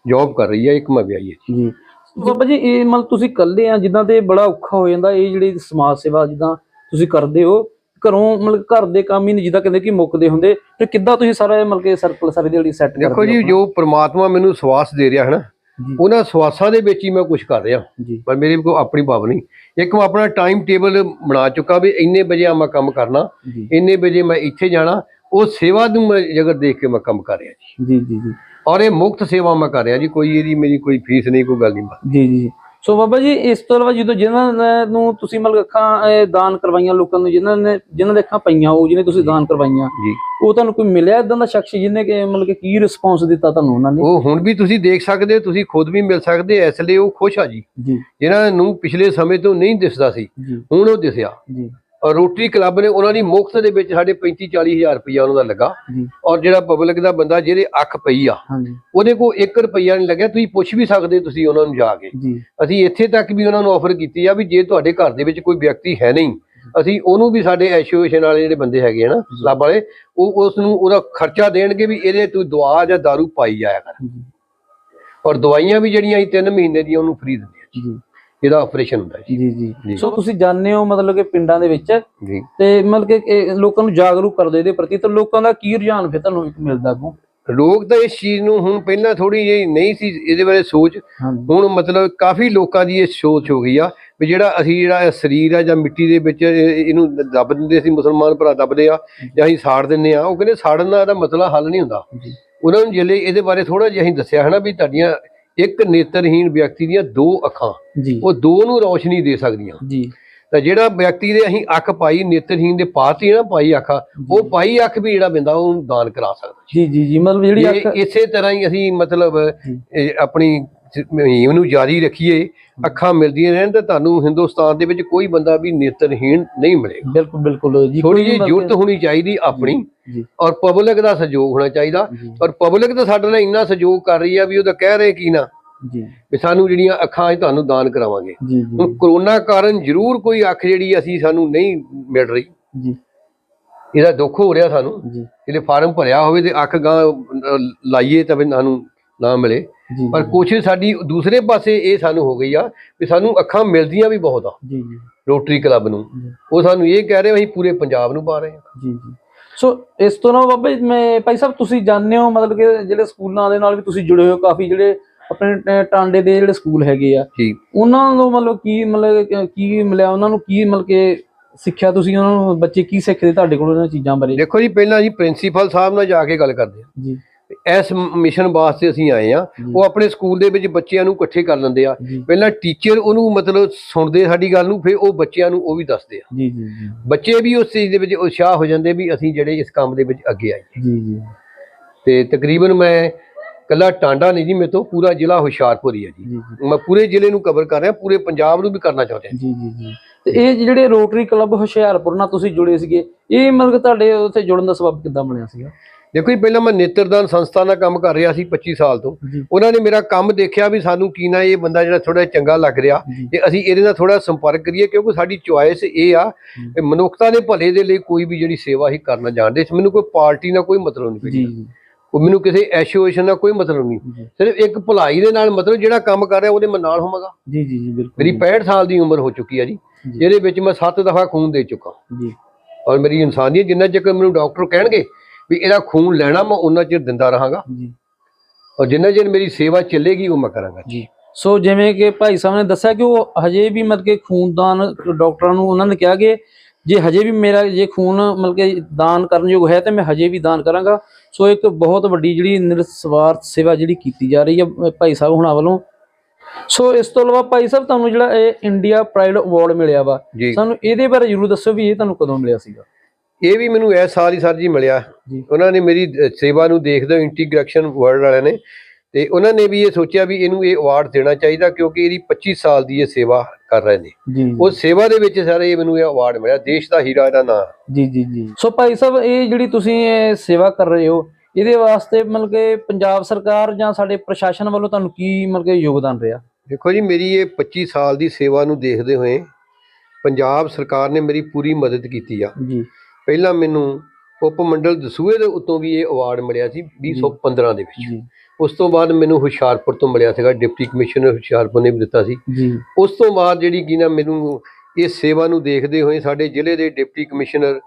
ਜੌਬ ਕਰ ਰਹੀ ਹੈ ਇੱਕ ਮੈਂ ਵਿਆਹੀ ਹੈ ਜੀ ਬਾਬਾ ਜੀ ਇਹ ਮਤਲਬ ਤੁਸੀਂ ਇਕੱਲੇ ਆ ਜਿੱਦਾਂ ਤੇ ਬੜਾ ਔਖਾ ਹੋ ਜਾਂਦਾ ਇਹ ਜਿਹੜੀ ਸਮਾਜ ਸੇਵਾ ਜਿੱਦਾਂ ਤੁਸੀਂ ਕਰਦੇ ਹੋ ਘਰੋਂ ਮਤਲਬ ਘਰ ਦੇ ਕੰਮ ਹੀ ਨਹੀਂ ਜਿੱਦਾਂ ਕਹਿੰਦੇ ਕਿ ਮੁੱਕਦੇ ਹੁੰਦੇ। ਤੇ ਕਿੱਦਾਂ ਤੁਸੀਂ ਸਾਰਾ ਇਹ ਮਤਲਬ ਕਿ ਸਰਕਲ ਸਾਰੀ ਦਿਹਾੜੀ ਸੈੱਟ ਕਰਦੇ ਦੇਖੋ ਜੀ ਜੋ ਪ੍ਰਮਾਤਮਾ ਮੈਨੂੰ ਸਵਾਸ ਦੇ ਰਿਹਾ ਹੈ ਨਾ। ਉਹਨਾਂ ਸਵਾਸਾਂ ਦੇ ਵਿੱਚ ਹੀ ਮੈਂ ਕੁਝ ਕਰ ਰਿਹਾ। ਪਰ ਮੇਰੇ ਕੋਲ ਆਪਣੀ ਭਾਵ ਨਹੀਂ। ਇੱਕ ਮੈਂ ਆਪਣਾ ਟਾਈਮ ਟੇਬਲ ਬਣਾ ਚੁੱਕਾ ਵੀ ਇੰਨੇ ਵਜੇ ਆ ਮੈਂ ਕੰਮ ਕਰਨਾ ਇੰਨੇ ਵਜੇ ਮੈਂ ਇੱਥੇ ਜਾਣਾ ਉਹ ਸੇਵਾ ਨੂੰ ਮੈਂ ਜਗਰ ਦੇਖ ਕੇ ਮੈਂ ਕੰਮ ਕਰ ਰਿਹਾ ਜੀ। ਜੀ ਜੀ ਔਰ ਇਹ ਮੁਫਤ ਸੇਵਾ ਮੈਂ ਕਰ ਰਿਹਾ ਜੀ ਕੋਈ ਇਹਦੀ ਮੇਰੀ ਕੋਈ ਫੀਸ ਨਹੀਂ ਕੋਈ ਗੱਲ ਨਹੀਂ। ਜੀ ਜੀ। ਸੋ ਬਾਬਾ ਜੀ ਇਸ ਤੋਂ ਇਲਾਵਾ ਜਦੋਂ ਜਿਨ੍ਹਾਂ ਨੇ- ਤੁਸੀਂ ਮਤਲਬ ਅੱਖਾਂ ਦਾਨ ਕਰਵਾਈਆਂ ਲੋਕਾਂ ਨੂੰ ਜਿਨ੍ਹਾਂ ਨੇ ਜਿਨ੍ਹਾਂ ਦੇ ਅੱਖਾਂ ਪਈਆਂ ਉਹ ਜਿਹਨੇ ਤੁਸੀਂ ਦਾਨ ਕਰਵਾਈਆਂ ਜੀ। ਉਹ ਤੁਹਾਨੂੰ ਕੋਈ ਮਿਲਿਆ ਇਦਾਂ ਦਾ ਸ਼ਖਸ ਜਿਹਨੇ ਕਿ ਮਤਲਬ ਕਿ ਕੀ ਰਿਸਪੌਂਸ ਦਿੱਤਾ ਤੁਹਾਨੂੰ ਉਹਨਾਂ ਨੇ? ਉਹ ਹੁਣ ਵੀ ਤੁਸੀਂ ਦੇਖ ਸਕਦੇ ਹੋ ਤੁਸੀਂ ਖੁਦ ਵੀ ਮਿਲ ਸਕਦੇ ਇਸ ਲਈ ਉਹ ਖੁਸ਼ ਆ ਜੀ। ਜੀ। ਜਿਨ੍ਹਾਂ ਨੂੰ ਪਿਛਲੇ ਸਮੇਂ ਤੋਂ ਨਹੀਂ ਦਿਸਦਾ ਸੀ ਹੁਣ ਉਹ ਦਿਸਿਆ। ਜੀ। ਰੋਟਰੀ ਕਲੱਬ ਨੇ ਉਹਨਾਂ ਦੀ ਮੁਫਤ ਦੇ ਵਿੱਚ ਸਾਡੇ 35 40 ਹਜ਼ਾਰ ਰੁਪਇਆ ਉਹਨਾਂ ਦਾ ਲੱਗਾ। ਔਰ ਜਿਹੜਾ ਪਬਲਿਕ ਦਾ ਬੰਦਾ ਜਿਹਦੇ ਅੱਖ ਪਈ ਆ ਉਹਦੇ ਕੋਲ 1 ਰੁਪਈਆ ਨਹੀਂ ਲੱਗਿਆ। ਤੁਸੀਂ ਪੁੱਛ ਵੀ ਸਕਦੇ ਤੁਸੀਂ ਉਹਨਾਂ ਨੂੰ ਜਾ ਕੇ। ਅਸੀਂ ਇੱਥੇ ਤੱਕ ਵੀ ਉਹਨਾਂ ਨੂੰ ਆਫਰ ਕੀਤੀ ਆ ਵੀ ਜੇ ਤੁਹਾਡੇ ਘਰ ਦੇ ਵਿੱਚ ਕੋਈ ਵਿਅਕਤੀ ਹੈ ਨਹੀਂ ਅਸੀਂ ਉਹਨੂੰ ਵੀ ਸਾਡੇ ਐਸੋਸੀਏਸ਼ਨ ਵਾਲੇ ਜਿਹੜੇ ਬੰਦੇ ਹੈਗੇ ਆ ਨਾ ਕਲੱਬ ਵਾਲੇ ਉਹ ਉਸ ਨੂੰ ਉਹਦਾ ਖਰਚਾ ਦੇਣਗੇ ਵੀ ਇਹਦੇ ਤੂੰ ਦਵਾ ਜਾਂ दारू ਪਾਈ ਜਾਇਆ ਕਰ। ਔਰ ਦਵਾਈਆਂ ਵੀ ਜਿਹੜੀਆਂ ਅਸੀਂ 3 ਮਹੀਨੇ ਦੀਆਂ ਉਹਨੂੰ ਫ੍ਰੀ ਦਿੰਦੇ ਆ। ਜੀ। ਇਹਦਾ ਆਪਰੇਸ਼ਨ ਹੁੰਦਾ ਜੀ। ਜੀ ਜੀ। ਸੋ ਤੁਸੀਂ ਜਾਣਦੇ ਹੋ ਮਤਲਬ ਕਿ ਪਿੰਡਾਂ ਦੇ ਵਿੱਚ ਜੀ। ਤੇ ਮਤਲਬ ਕਿ ਇਹ ਲੋਕਾਂ ਨੂੰ ਜਾਗਰੂਕ ਕਰਦੇ ਇਹਦੇ ਪ੍ਰਤੀ ਤੇ ਲੋਕਾਂ ਦਾ ਕੀ ਰੁਝਾਨ ਫਿਰ ਤੁਹਾਨੂੰ ਇੱਕ ਮਿਲਦਾ ਅੱਗੋਂ? ਲੋਕ ਤਾਂ ਇਸ ਚੀਜ਼ ਨੂੰ ਹੁਣ ਪਹਿਲਾਂ ਥੋੜੀ ਜਿਹੀ ਨਹੀਂ ਸੀ ਇਹਦੇ ਬਾਰੇ ਸੋਚ। ਹੁਣ ਮਤਲਬ ਕਾਫੀ ਲੋਕਾਂ ਦੀ ਇਹ ਸੋਚ ਹੋ ਗਈ ਆ ਵੀ ਜਿਹੜਾ ਅਸੀਂ ਜਿਹੜਾ ਸਰੀਰ ਆ ਜਾਂ ਮਿੱਟੀ ਦੇ ਵਿੱਚ ਇਹ- ਇਹਨੂੰ ਦੱਬ ਦਿੰਦੇ ਸੀ ਮੁਸਲਮਾਨ ਭਰਾ ਦੱਬਦੇ ਆ ਜਾਂ। ਅਸੀਂ ਸਾੜ ਦਿੰਦੇ ਆ ਉਹ ਕਹਿੰਦੇ ਸਾੜਨ ਦਾ ਇਹਦਾ ਮਸਲਾ ਹੱਲ ਨਹੀਂ ਹੁੰਦਾ। ਉਹਨਾਂ ਨੂੰ ਜਿਹੜੇ ਇਹਦੇ ਬਾਰੇ ਥੋੜਾ ਜਿਹਾ ਅਸੀਂ ਦੱਸਿਆ ਹਨਾ ਵੀ ਤੁਹਾਡੀਆਂ ਇੱਕ ਨੇਤਰਹੀਣ ਵਿਅਕਤੀ ਦੀਆਂ ਦੋ ਅੱਖਾਂ ਜੀ। ਉਹ ਦੋ ਨੂੰ ਰੌਸ਼ਨੀ ਦੇ ਸਕਦੀਆਂ। ਜੀ। ਤਾਂ ਜਿਹੜਾ ਵਿਅਕਤੀ ਦੇ ਅਸੀਂ ਅੱਖ ਪਾਈ ਨੇਤਰਹੀਣ ਦੇ ਪਾਤੀ ਨਾ ਪਾਈ ਅੱਖ ਉਹ ਪਾਈ ਅੱਖ ਵੀ ਜਿਹੜਾ ਬੰਦਾ ਉਹਨੂੰ ਦਾਨ ਕਰਾ ਸਕਦਾ ਜੀ ਜੀ ਜੀ ਮਤਲਬ ਜਿਹੜੀ ਅੱਖ ਇਸੇ ਤਰ੍ਹਾਂ ਹੀ ਅਸੀਂ ਮਤਲਬ ਆਪਣੀ ਮੁਹਿੰਮ ਨੂੰ ਜਾਰੀ ਰੱਖੀਏ। ਅੱਖਾਂ ਮਿਲਦੀਆਂ ਰਹਿਣ ਤਾਂ ਤੁਹਾਨੂੰ ਹਿੰਦੁਸਤਾਨ ਦੇ ਵਿੱਚ ਕੋਈ ਬੰਦਾ ਵੀ ਨੇਤਰਹੀਣ ਨਹੀਂ ਮਿਲੇਗਾ। ਬਿਲਕੁਲ ਬਿਲਕੁਲ ਜੀ ਥੋੜੀ ਜਿਹੀ ਜੁਰਤ ਹੋਣੀ ਚਾਹੀਦੀ ਆਪਣੀ ਔਰ ਪਬਲਿਕ ਦਾ ਸਹਿਯੋਗ ਹੋਣਾ ਚਾਹੀਦਾ ਔਰ ਪਬਲਿਕ ਤਾਂ ਸਾਡੇ ਨਾਲ ਇੰਨਾ ਸਹਿਯੋਗ ਕਰ ਰਹੀ ਆ ਵੀ ਉਹ ਤਾਂ ਕਹਿ ਰਹੇ ਕੀ ਨਾ। ਜੀ। ਵੀ ਸਾਨੂੰ ਜਿਹੜੀਆਂ ਅੱਖਾਂ ਅਸੀਂ ਤੁਹਾਨੂੰ ਦਾਨ ਕਰਾਵਾਂਗੇ। ਹੁਣ ਕਰੋਨਾ ਕਾਰਨ ਜ਼ਰੂਰ ਕੋਈ ਅੱਖ ਜਿਹੜੀ ਅਸੀਂ ਸਾਨੂੰ ਨਹੀਂ ਮਿਲ ਰਹੀ। ਜੀ। ਇਹਦਾ ਦੁੱਖ ਹੋ ਰਿਹਾ ਸਾਨੂੰ। ਜੀ। ਇਹਦੇ ਫਾਰਮ ਭਰਿਆ ਹੋਵੇ ਤੇ ਅੱਖ ਗਾਂ ਲਾਈਏ ਤਾਂ ਵੀ ਸਾਨੂੰ ਨਾ ਮਿਲੇ। ਪਰ ਕੋਸ਼ਿਸ਼ ਸਾਡੀ ਦੂਸਰੇ ਪਾਸੇ ਇਹ ਸਾਨੂੰ ਹੋ ਗਈ ਆ ਵੀ ਸਾਨੂੰ ਅੱਖਾਂ ਮਿਲਦੀਆਂ ਵੀ ਬਹੁਤ ਆ ਜੀ ਜੀ। ਰੋਟਰੀ ਕਲੱਬ ਨੂੰ। ਉਹ ਸਾਨੂੰ ਇਹ ਕਹਿ ਰਹੇ ਅਸੀਂ ਪੂਰੇ ਪੰਜਾਬ ਨੂੰ ਪਾ ਰਹੇ ਹਾਂ ਜੀ ਜੀ। ਸੋ ਇਸ ਤੋਂ ਇਲਾਵਾ ਬਾਬਾ ਜੀ, ਮੈਂ ਭਾਈ ਸਾਹਿਬ ਤੁਸੀਂ ਜਾਣਦੇ ਹੋ ਮਤਲਬ ਕਿ ਜਿਹੜੇ ਸਕੂਲਾਂ ਦੇ ਨਾਲ ਵੀ ਤੁਸੀਂ ਜੁੜੇ ਹੋ ਕਾਫੀ ਜਿਹੜੇ ਆਪਣੇ ਟਾਂਡੇ ਦੇ ਜਿਹੜੇ ਸਕੂਲ ਹੈਗੇ ਆ। ਉਹਨਾਂ ਨੂੰ ਮਤਲਬ ਕੀ ਮਤਲਬ ਕਿ ਕੀ ਮਿਲਿਆ? ਉਹਨਾਂ ਨੂੰ ਕੀ ਮਤਲਬ ਕਿ ਸਿੱਖਿਆ ਤੁਸੀਂ ਉਹਨਾਂ ਨੂੰ ਬੱਚੇ ਕੀ ਸਿੱਖਦੇ ਤੁਹਾਡੇ ਕੋਲ ਇਹਨਾਂ ਚੀਜ਼ਾਂ ਬਾਰੇ? ਦੇਖੋ ਜੀ ਪਹਿਲਾਂ ਜੀ ਪ੍ਰਿੰਸੀਪਲ ਸਾਹਿਬ ਨਾਲ ਜਾ ਕੇ ਗੱਲ ਕਰਦੇ ਹਾਂ ਜੀ। ਇਸ ਮਿਸ਼ਨ ਵਾਸਤੇ ਅਸੀਂ ਆਏ ਆ। ਉਹ ਆਪਣੇ ਸਕੂਲ ਦੇ ਵਿੱਚ ਬੱਚਿਆਂ ਨੂੰ ਇਕੱਠੇ ਕਰ ਲੈਂਦੇ ਆ। ਪਹਿਲਾਂ ਟੀਚਰ ਉਹਨੂੰ ਮਤਲਬ ਸੁਣਦੇ ਸਾਡੀ ਗੱਲ ਨੂੰ ਫਿਰ ਉਹ ਬੱਚਿਆਂ ਨੂੰ ਉਹ ਵੀ ਦੱਸਦੇ ਆ। ਜੀ ਜੀ ਜੀ। ਬੱਚੇ ਵੀ ਉਸ ਚੀਜ਼ ਦੇ ਵਿੱਚ ਉਤਸ਼ਾਹ ਹੋ ਜਾਂਦੇ ਵੀ ਅਸੀਂ ਜਿਹੜੇ ਇਸ ਕੰਮ ਦੇ ਵਿੱਚ ਅੱਗੇ ਆਈਏ ਜੀ ਜੀ। ਤੇ ਤਕਰੀਬਨ ਮੈਂ ਕੱਲਾ ਟਾਂਡਾ ਨਹੀਂ ਜੀ ਮੇਰੇ ਤੋਂ ਪੂਰਾ ਜ਼ਿਲ੍ਹਾ ਹੁਸ਼ਿਆਰਪੁਰ ਹੀ ਹੈ ਜੀ। ਮੈਂ ਪੂਰੇ ਜ਼ਿਲ੍ਹੇ ਨੂੰ ਕਵਰ ਕਰ ਰਿਹਾ ਪੂਰੇ ਪੰਜਾਬ ਨੂੰ ਵੀ ਕਰਨਾ ਚਾਹੁੰਦਾ। ਜੀ ਜੀ ਜੀ। ਤੇ ਇਹ ਜਿਹੜੇ ਰੋਟਰੀ ਕਲੱਬ ਹੁਸ਼ਿਆਰਪੁਰ ਨਾਲ ਤੁਸੀਂ ਜੁੜੇ ਸੀਗੇ ਇਹ ਮਤਲਬ ਤੁਹਾਡੇ ਉੱਥੇ ਜੁੜਨ ਦਾ ਸਬਬ ਕਿੱਦਾਂ ਬਣਿਆ ਸੀਗਾ? ਦੇਖੋ ਜੀ ਪਹਿਲਾਂ ਮੈਂ ਨੇਤਰਦਾਨ ਸੰਸਥਾ ਨਾਲ ਕੰਮ ਕਰ ਰਿਹਾ ਸੀ 25 ਸਾਲ ਤੋਂ। ਉਹਨਾਂ ਨੇ ਮੇਰਾ ਕੰਮ ਦੇਖਿਆ ਵੀ ਸਾਨੂੰ ਕੀ ਨਾ ਇਹ ਬੰਦਾ ਜਿਹੜਾ ਥੋੜਾ ਚੰਗਾ ਲੱਗ ਰਿਹਾ ਤੇ ਅਸੀਂ ਇਹਦੇ ਨਾਲ ਥੋੜਾ ਸੰਪਰਕ ਕਰੀਏ ਕਿਉਂਕਿ ਸਾਡੀ ਚੁਆਇਸ ਇਹ ਆ ਕਿ ਮਨੁੱਖਤਾ ਦੇ ਭਲੇ ਦੇ ਲਈ ਕੋਈ ਵੀ ਜਿਹੜੀ ਸੇਵਾ ਹੀ ਕਰਨਾ ਜਾਣਦੇ ਇਸ ਮੈਨੂੰ ਕੋਈ ਪਾਰਟੀ ਨਾਲ ਕੋਈ ਮਤਲਬ ਨਹੀਂ ਜੀ ਉਹ ਮੈਨੂੰ ਕਿਸੇ ਐਸੋਸੀਏਸ਼ਨ ਨਾਲ ਕੋਈ ਮਤਲਬ ਨਹੀਂ। ਸਿਰਫ ਇੱਕ ਭਲਾਈ ਦੇ ਨਾਲ ਮਤਲਬ ਜਿਹੜਾ ਕੰਮ ਕਰ ਰਿਹਾ ਉਹਦੇ ਮੈਂ ਨਾਲ ਹੋਵਾਂਗਾ। ਜੀ ਜੀ ਜੀ ਬਿਲਕੁਲ। ਮੇਰੀ 65 ਸਾਲ ਦੀ ਉਮਰ ਹੋ ਚੁੱਕੀ ਹੈ ਜੀ। ਜੀ। ਜਿਹਦੇ ਵਿੱਚ ਮੈਂ 7 ਦਫਾ ਖੂਨ ਦੇ ਚੁੱਕਾ। ਜੀ। ਔਰ ਮੇਰੀ ਇਨਸਾਨੀਅਤ ਜਿੰਨਾ ਚਿਰ ਮੈਨੂੰ ਡਾਕਟਰ ਕਹਿਣਗੇ ਵੀ ਇਹਦਾ ਖੂਨ ਲੈਣਾ ਮੈਂ ਉਹਨਾਂ ਚਿਰ ਦਿੰਦਾ ਰਹਾਂਗਾ। ਜੀ। ਔਰ ਜਿੰਨਾ ਚਿਰ ਮੇਰੀ ਸੇਵਾ ਚੱਲੇਗੀ ਉਹ ਮੈਂ ਕਰਾਂਗਾ। ਜੀ। ਸੋ ਜਿਵੇਂ ਕਿ ਭਾਈ ਸਾਹਿਬ ਨੇ ਦੱਸਿਆ ਕਿ ਉਹ ਹਜੇ ਵੀ ਮਤਲਬ ਕਿ ਖੂਨਦਾਨ ਡਾਕਟਰਾਂ ਨੂੰ ਉਹਨਾਂ ਨੇ ਕਿਹਾ ਕਿ ਜੇ ਹਜੇ ਵੀ ਮੇਰਾ ਜੇ ਖੂਨ ਮਤਲਬ ਕਿ ਦਾਨ ਕਰਨ ਯੋਗ ਹੈ ਤੇ ਮੈਂ ਹਜੇ ਵੀ ਦਾਨ ਕਰਾਂਗਾ। ਸੋ ਇੱਕ ਬਹੁਤ ਵੱਡੀ ਜਿਹੜੀ ਨਿਰਸਵਾਰਥ ਸੇਵਾ ਜਿਹੜੀ ਕੀਤੀ ਜਾ ਰਹੀ ਹੈ ਭਾਈ ਸਾਹਿਬ ਹੁਣਾਂ ਵੱਲੋਂ। ਸੋ ਇਸ ਤੋਂ ਇਲਾਵਾ ਭਾਈ ਸਾਹਿਬ ਤੁਹਾਨੂੰ ਜਿਹੜਾ ਇਹ ਇੰਡੀਆ ਪ੍ਰਾਈਡ ਅਵਾਰਡ ਮਿਲਿਆ ਵਾ ਸਾਨੂੰ ਇਹਦੇ ਬਾਰੇ ਜ਼ਰੂਰ ਦੱਸੋ ਵੀ ਇਹ ਤੁਹਾਨੂੰ ਕਦੋਂ ਮਿਲਿਆ ਸੀਗਾ? ਇਹ ਵੀ ਮੈਨੂੰ ਇਸ ਸਾਲ ਹੀ ਸਰ ਜੀ ਮਿਲਿਆ। ਉਹਨਾਂ ਨੇ ਮੇਰੀ ਸੇਵਾ ਨੂੰ ਦੇਖਦੇ ਇੰਟੀਗ੍ਰੈਸ਼ਨ ਵਰਲਡ ਵਾਲਿਆਂ ਨੇ। ਤੇ ਉਹਨਾਂ ਨੇ ਵੀ ਇਹ ਸੋਚਿਆ ਵੀ ਇਹਨੂੰ ਇਹ ਅਵਾਰਡ ਦੇਣਾ ਚਾਹੀਦਾ ਕਿਉਂਕਿ ਇਹਦੀ 25 ਸਾਲ ਦੀ ਇਹ ਸੇਵਾ ਕਰ ਰਹੇ ਨੇ। ਉਹ ਸੇਵਾ ਦੇ ਵਿੱਚ ਸਾਰੇ ਇਹ ਮੈਨੂੰ ਇਹ ਅਵਾਰਡ ਮਿਲਿਆ ਦੇਸ਼ ਦਾ ਹੀਰਾ ਇਹਦਾ ਨਾਂ। ਜੀ ਜੀ ਜੀ। ਸੋ ਭਾਈ ਸਾਹਿਬ ਇਹ ਜਿਹੜੀ ਤੁਸੀਂ ਇਹ ਸੇਵਾ ਕਰ ਰਹੇ ਹੋ ਇਹਦੇ ਵਾਸਤੇ ਮਤਲਬ ਕਿ ਪੰਜਾਬ ਸਰਕਾਰ ਜਾਂ ਸਾਡੇ ਪ੍ਰਸ਼ਾਸਨ ਵੱਲੋਂ ਤੁਹਾਨੂੰ ਕੀ ਮਤਲਬ ਕਿ ਯੋਗਦਾਨ ਰਿਹਾ? ਦੇਖੋ ਜੀ ਮੇਰੀ ਇਹ 25 ਸਾਲ ਦੀ ਸੇਵਾ ਨੂੰ ਦੇਖਦੇ ਹੋਏ ਪੰਜਾਬ ਸਰਕਾਰ ਨੇ ਮੇਰੀ ਪੂਰੀ ਮਦਦ ਕੀਤੀ ਆ। ਜੀ। ਪਹਿਲਾਂ ਮੈਨੂੰ ਉਪ ਮੰਡਲ ਦਸੂਹੇ ਦੇ ਉੱਤੋਂ ਵੀ ਇਹ ਅਵਾਰਡ ਮਿਲਿਆ ਸੀ 2015 ਦੇ ਵਿੱਚ। ਉਸ ਤੋਂ ਬਾਅਦ ਮੈਨੂੰ ਹੁਸ਼ਿਆਰਪੁਰ ਤੋਂ ਮਿਲਿਆ ਸੀਗਾ ਡਿਪਟੀ ਕਮਿਸ਼ਨਰ ਹੁਸ਼ਿਆਰਪੁਰ ਨੇ ਵੀ ਦਿੱਤਾ ਸੀ। ਉਸ ਤੋਂ ਬਾਅਦ ਜਿਹੜੀ ਕੀ ਨਾ ਮੈਨੂੰ ਇਸ ਸੇਵਾ ਨੂੰ ਦੇਖਦੇ ਹੋਏ ਸਾਡੇ ਜ਼ਿਲ੍ਹੇ ਦੇ ਡਿਪਟੀ ਕਮਿਸ਼ਨਰ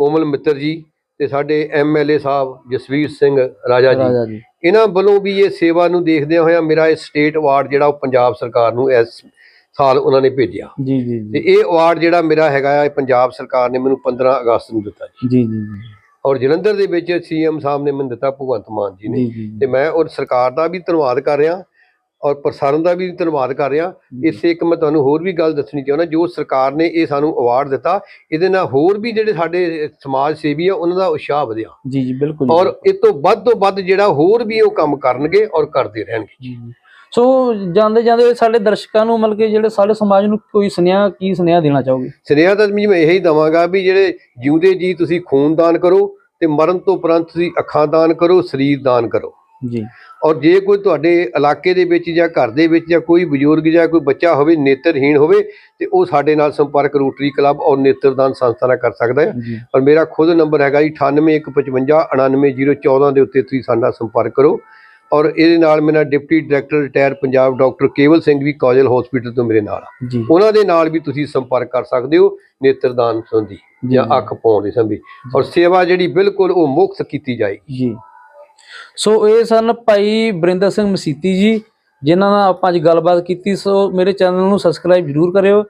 ਕੋਮਲ ਮਿੱਤਰ ਜੀ ਤੇ ਸਾਡੇ ਐਮਐਲਏ ਸਾਹਿਬ ਜਸਵੀਰ ਸਿੰਘ ਰਾਜਾ ਜੀ। ਰਾਜਾ ਜੀ। ਇਹਨਾਂ ਵੱਲੋਂ ਵੀ ਇਹ ਸੇਵਾ ਨੂੰ ਦੇਖਦਿਆਂ ਹੋਇਆਂ ਮੇਰਾ ਇਹ ਸਟੇਟ ਅਵਾਰਡ ਜਿਹੜਾ ਉਹ ਪੰਜਾਬ ਸਰਕਾਰ ਨੂੰ ਇਸ ਸਾਲ ਉਹਨਾਂ ਨੇ ਭੇਜਿਆ। ਜੀ ਜੀ ਤੇ ਇਹ ਅਵਾਰਡ ਜਿਹੜਾ ਮੇਰਾ ਹੈਗਾ ਆ ਇਹ ਪੰਜਾਬ ਸਰਕਾਰ ਨੇ ਮੈਨੂੰ 15 ਅਗਸਤ ਨੂੰ ਦਿੱਤਾ ਜੀ। ਜੀ ਜੀ ਔਰ ਜਲੰਧਰ ਦੇ ਵਿੱਚ ਸੀਐਮ ਸਾਹਿਬ ਨੇ ਮੈਨੂੰ ਦਿੱਤਾ ਭਗਵੰਤ ਮਾਨ ਜੀ ਨੇ। ਤੇ ਮੈਂ ਔਰ ਸਰਕਾਰ ਦਾ ਵੀ ਧੰਨਵਾਦ ਕਰ ਰਿਹਾ ਔਰ ਪ੍ਰਸਾਰਨ ਦਾ ਵੀ ਧੰਨਵਾਦ ਕਰ ਰਿਹਾ। ਇਸੇ ਇੱਕ ਮੈਂ ਤੁਹਾਨੂੰ ਹੋਰ ਵੀ ਗੱਲ ਦੱਸਣੀ ਚਾਹੁੰਦਾ ਜੋ ਸਰਕਾਰ ਨੇ ਇਹ ਸਾਨੂੰ ਅਵਾਰਡ ਦਿੱਤਾ ਇਹਦੇ ਨਾਲ ਹੋਰ ਵੀ ਜਿਹੜੇ ਸਾਡੇ ਸਮਾਜ ਸੇਵੀ ਆ ਉਹਨਾਂ ਦਾ ਉਤਸ਼ਾਹ ਵਧਿਆ। ਜੀ ਜੀ ਬਿਲਕੁਲ। ਔਰ ਇਸ ਤੋਂ ਵੱਧ ਤੋਂ ਵੱਧ ਜਿਹੜਾ ਹੋਰ ਵੀ ਉਹ ਕੰਮ ਕਰਨਗੇ ਔਰ ਕਰਦੇ ਰਹਿਣਗੇ। ਜੀ ਜੀ। ਸੋ ਜਾਂਦੇ ਜਾਂਦੇ ਸਾਡੇ ਦਰਸ਼ਕਾਂ ਨੂੰ ਮਤਲਬ ਕਿ ਜਿਹੜੇ ਸਾਡੇ ਸਮਾਜ ਨੂੰ ਕੋਈ ਸੁਨੇਹਾ ਕੀ ਸੁਨੇਹਾ ਦੇਣਾ ਚਾਹੋਗੇ? ਸੁਨੇਹਾ ਤਾਂ ਮੈਂ ਇਹੀ ਦਵਾਂਗਾ ਵੀ ਜਿਹੜੇ ਜਿਉਂਦੇ ਜੀ ਤੁਸੀਂ ਖੂਨ ਦਾਨ ਕਰੋ ਤੇ ਮਰਨ ਤੋਂ ਉਪਰੰਤ ਤੁਸੀਂ ਅੱਖਾਂ ਦਾਨ ਕਰੋ ਸਰੀਰ ਦਾਨ ਕਰੋ। ਜੀ। ਔਰ ਜੇ ਕੋਈ ਤੁਹਾਡੇ ਇਲਾਕੇ ਦੇ ਵਿੱਚ ਜਾਂ ਘਰ ਦੇ ਵਿੱਚ ਜਾਂ ਕੋਈ ਬਜ਼ੁਰਗ ਜਾਂ ਕੋਈ ਬੱਚਾ ਹੋਵੇ ਨੇਤਰਹੀਣ ਹੋਵੇ ਤੇ ਉਹ ਸਾਡੇ ਨਾਲ ਸੰਪਰਕ ਰੋਟਰੀ ਕਲੱਬ ਔਰ ਨੇਤਰਦਾਨ ਸੰਸਥਾ ਨਾਲ ਕਰ ਸਕਦਾ ਹੈ। ਜੀ। ਔਰ ਮੇਰਾ ਖੁਦ ਨੰਬਰ ਹੈਗਾ ਜੀ 9815599014 ਦੇ ਉੱਤੇ ਤੁਸੀਂ ਸਾਡੇ ਨਾਲ ਸੰਪਰਕ ਕਰੋ। ਔਰ ਇਹਦੇ ਨਾਲ ਮੇਰਾ deputy director retire Punjab doctor Kewal Singh ਵੀ ਕਾਜਲ ਹਸਪੀਟਲ ਤੋਂ ਮੇਰੇ ਨਾਲ ਜੀ। ਉਹਨਾਂ ਦੇ ਨਾਲ ਵੀ ਤੁਸੀਂ ਸੰਪਰਕ ਕਰ ਸਕਦੇ ਹੋ ਨੇਤਰਦਾਨ ਸੰਬੰਧੀ ਜਾਂ। ਅੱਖ ਪਾਉਣ ਦੇ ਸੰਬੰਧੀ ਔਰ ਸੇਵਾ ਜਿਹੜੀ ਬਿਲਕੁਲ ਉਹ ਮੁਫਤ ਕੀਤੀ ਜਾਏਗੀ। ਜੀ। ਸੋ ਇਹ ਸਨ ਭਾਈ ਬਰਿੰਦਰ ਸਿੰਘ ਮਸੀਤੀ ਜੀ ਜਿਨ੍ਹਾਂ ਨਾਲ ਆਪਾਂ ਅੱਜ ਗੱਲਬਾਤ ਕੀਤੀ। ਸੋ ਮੇਰੇ ਚੈਨਲ ਨੂੰ ਸਬਸਕ੍ਰਾਈਬ ਜਰੂਰ ਕਰਿਓ